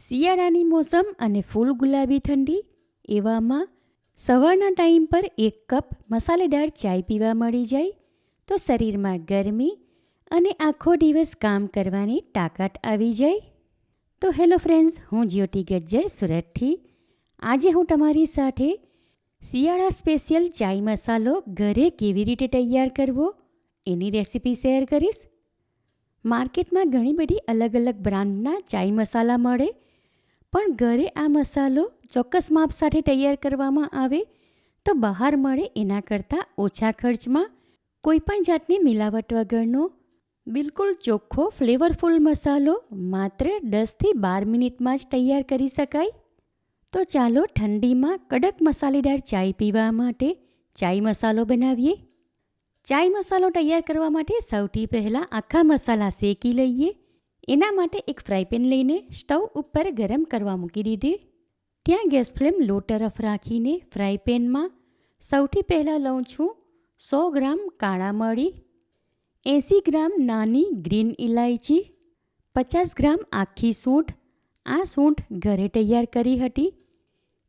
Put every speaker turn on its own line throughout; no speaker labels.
શિયાળાની મોસમ અને ફૂલ ગુલાબી ઠંડી, એવામાં સવારના ટાઈમ પર એક કપ મસાલેદાર ચાય પીવા મળી જાય તો શરીરમાં ગરમી અને આખો દિવસ કામ કરવાની તાકાત આવી જાય. તો હેલો ફ્રેન્ડ્સ, હું જ્યોતિ ગજ્જર સુરતથી. આજે હું તમારી સાથે શિયાળા સ્પેશિયલ ચાય મસાલો ઘરે કેવી રીતે તૈયાર કરવો એની રેસિપી શેર કરીશ. માર્કેટમાં ઘણી બધી અલગ અલગ બ્રાન્ડના ચાય મસાલા મળે પણ ઘરે આ મસાલો ચોક્કસ માપ સાથે તૈયાર કરવામાં આવે, તો બહાર મળે એના કરતાં ઓછા ખર્ચમાં. કોઈપણ જાતની મિલાવટ વગરનો બિલકુલ ચોખ્ખો ફ્લેવરફુલ મસાલો માત્ર દસથી બાર મિનિટમાં જ તૈયાર કરી શકાય. તો ચાલો ઠંડીમાં કડક મસાલેદાર ચાય પીવા માટે ચાય મસાલો બનાવીએ. ચાય મસાલો તૈયાર કરવા માટે સૌથી પહેલાં આખા મસાલા શેકી લઈએ. એના માટે એક ફ્રાયપેન લઈને સ્ટવ ઉપર ગરમ કરવા મૂકી દીધી. ત્યાં ગેસ ફ્લેમ લો તરફ રાખીને ફ્રાયપેનમાં સૌથી પહેલાં લઉં છું સો ગ્રામ કાળા મળી એંસી ગ્રામ નાની ગ્રીન ઇલાયચી પચાસ ગ્રામ આખી સૂંઠ, આ સૂંઠ ઘરે તૈયાર કરી હતી.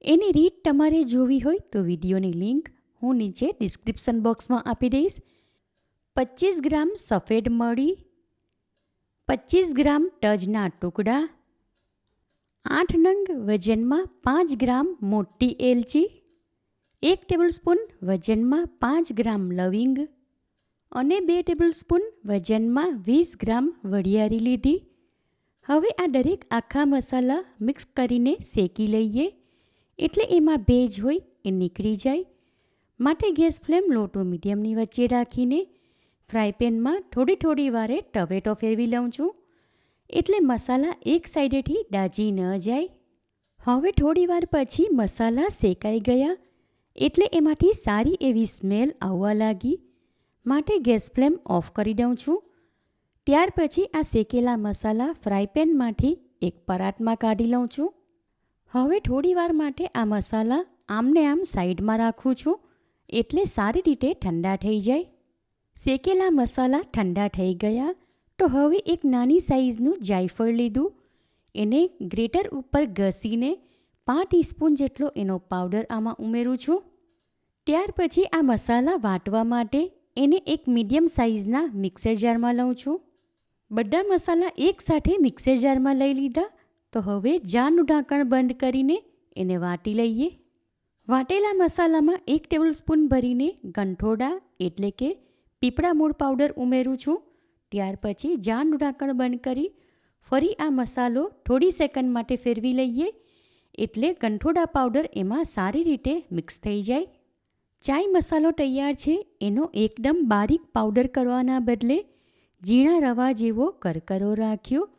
એની રીત તમારે જોવી હોય તો વિડીયોની લિંક હું નીચે ડિસ્ક્રિપ્શન બોક્સમાં આપી દઈશ. પચીસ ગ્રામ સફેદ મળી પચીસ ગ્રામ ટજના ટુકડા, આઠ નંગ વજનમાં પાંચ ગ્રામ મોટી એલચી, એક ટેબલસ્પૂન વજનમાં પાંચ ગ્રામ લવિંગ અને બે ટેબલસ્પૂન વજનમાં વીસ ગ્રામ વડિયારી લીધી. હવે આ દરેક આખા મસાલા મિક્સ કરીને શેકી લઈએ, એટલે એમાં ભેજ હોય એ નીકળી જાય. માટે ગેસ ફ્લેમ લો ટુ મીડિયમની વચ્ચે રાખીને ફ્રાયપેનમાં થોડી થોડી વારે ટવેટો ફેરવી લઉં છું. એટલે મસાલા એક સાઈડેથી દાજી ન જાય. હવે થોડી વાર પછી મસાલા શેકાઈ ગયા. એટલે એમાંથી સારી એવી સ્મેલ આવવા લાગી. માટે ગેસ ફ્લેમ ઓફ કરી દઉં છું. ત્યાર પછી આ શેકેલા મસાલા ફ્રાયપેનમાંથી એક પરાતમાં કાઢી લઉં છું. હવે થોડી વાર માટે આ મસાલા આમને આમ સાઈડમાં રાખું છું. એટલે સારી રીતે ઠંડા થઈ જાય. શેકેલા મસાલા ઠંડા થઈ ગયા તો હવે એક નાની સાઈઝનું જાયફળ લીધું. એને ગ્રેટર ઉપર ઘસીને પાંચ ટીસ્પૂન જેટલો એનો પાવડર આમાં ઉમેરું છું. ત્યાર પછી આ મસાલા વાટવા માટે એને એક મીડિયમ સાઇઝના મિક્સર જારમાં લઉં છું. બધા મસાલા એકસાથે મિક્સર જારમાં લઈ લીધા તો હવે જારનું ઢાંકણ બંધ કરીને એને વાટી લઈએ. વાટેલા મસાલામાં એક ટેબલ સ્પૂન ભરીને ગંઠોડા એટલે કે પીપળા મૂળ પાવડર ઉમેરું છું. ત્યાર પછી જારનું ઢાંકણ બંધ કરી ફરી આ મસાલો થોડી સેકન્ડ માટે ફેરવી લઈએ. એટલે ગંઠોડા પાવડર એમાં સારી રીતે મિક્સ થઈ જાય. ચાય મસાલો તૈયાર છે. એનો એકદમ બારીક પાવડર કરવાના બદલે ઝીણા રવા જેવો કરકરો રાખ્યો.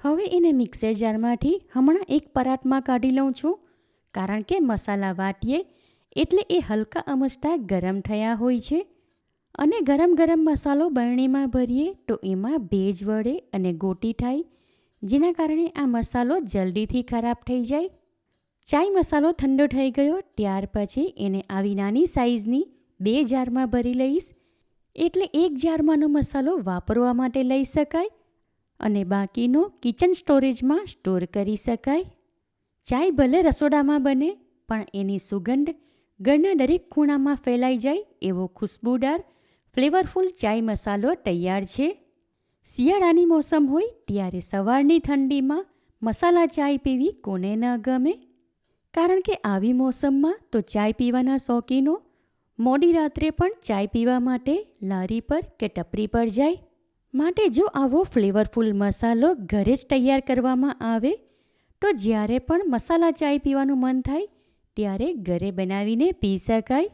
હવે એને મિક્સર જારમાંથી હમણાં એક પરાટમાં કાઢી લઉં છું. કારણ કે મસાલા વાટીએ એટલે એ હલકા અમસ્તા ગરમ થયા હોય છે. અને ગરમ ગરમ મસાલો બરણીમાં ભરીએ તો એમાં ભેજ વળે અને ગોટી થાય. જેના કારણે આ મસાલો જલ્દીથી ખરાબ થઈ જાય. ચાય મસાલો ઠંડો થઈ ગયો ત્યાર પછી એને આવી નાની સાઇઝની બે જારમાં ભરી લઈશ. એટલે એક જારમાંનો મસાલો વાપરવા માટે લઈ શકાય અને બાકીનો કિચન સ્ટોરેજમાં સ્ટોર કરી શકાય. ચાય ભલે રસોડામાં બને, પણ એની સુગંધ ઘરના દરેક ખૂણામાં ફેલાઈ જાય એવો ખુશ્બુદાર ફ્લેવરફુલ ચાય મસાલો તૈયાર છે. શિયાળાની મોસમ હોય ત્યારે સવારની ઠંડીમાં મસાલા ચાય પીવી કોને ન ગમે? કારણ કે આવી મોસમમાં તો ચાય પીવાના શોખીનો મોડી રાત્રે પણ ચાય પીવા માટે લારી પર કે ટપરી પર જાય. માટે જો આવો ફ્લેવરફુલ મસાલો ઘરે જ તૈયાર કરવામાં આવે, તો જ્યારે પણ મસાલા ચાય પીવાનું મન થાય, ત્યારે ઘરે બનાવીને પી શકાય.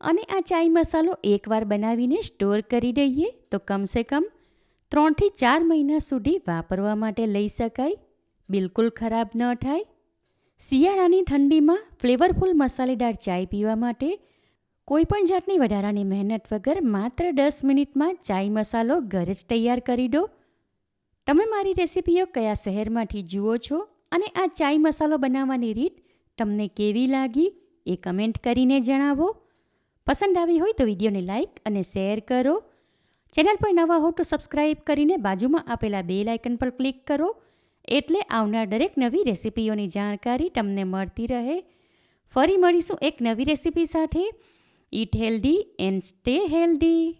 અને આ ચાય મસાલો એકવાર બનાવીને સ્ટોર કરી દઈએ તો કમસે કમ ત્રણથી ચાર મહિના સુધી વાપરવા માટે લઈ શકાય, બિલકુલ ખરાબ ન થાય. શિયાળાની ઠંડીમાં ફ્લેવરફુલ મસાલેદાર ચાય પીવા માટે કોઈપણ જાતની વધારાની મહેનત વગર માત્ર દસ મિનિટમાં ચાય મસાલો ઘરે જ તૈયાર કરી દો. તમે મારી રેસિપીઓ કયા શહેરમાંથી જુઓ છો અને આ ચાય મસાલો બનાવવાની રીત તમને કેવી લાગી એ કમેન્ટ કરીને જણાવો. પસંદ આવી હોય તો વિડીયોને લાઇક અને શેર કરો. ચેનલ પર નવા હો તો સબસ્ક્રાઇબ કરીને બાજુમાં આપેલા બે લાઇકન પર ક્લિક કરો. એટલે આવનાર દરેક નવી રેસીપીઓની જાણકારી તમને મળતી રહે. ફરી મળીશું એક નવી રેસિપી સાથે. Eat healthy and stay healthy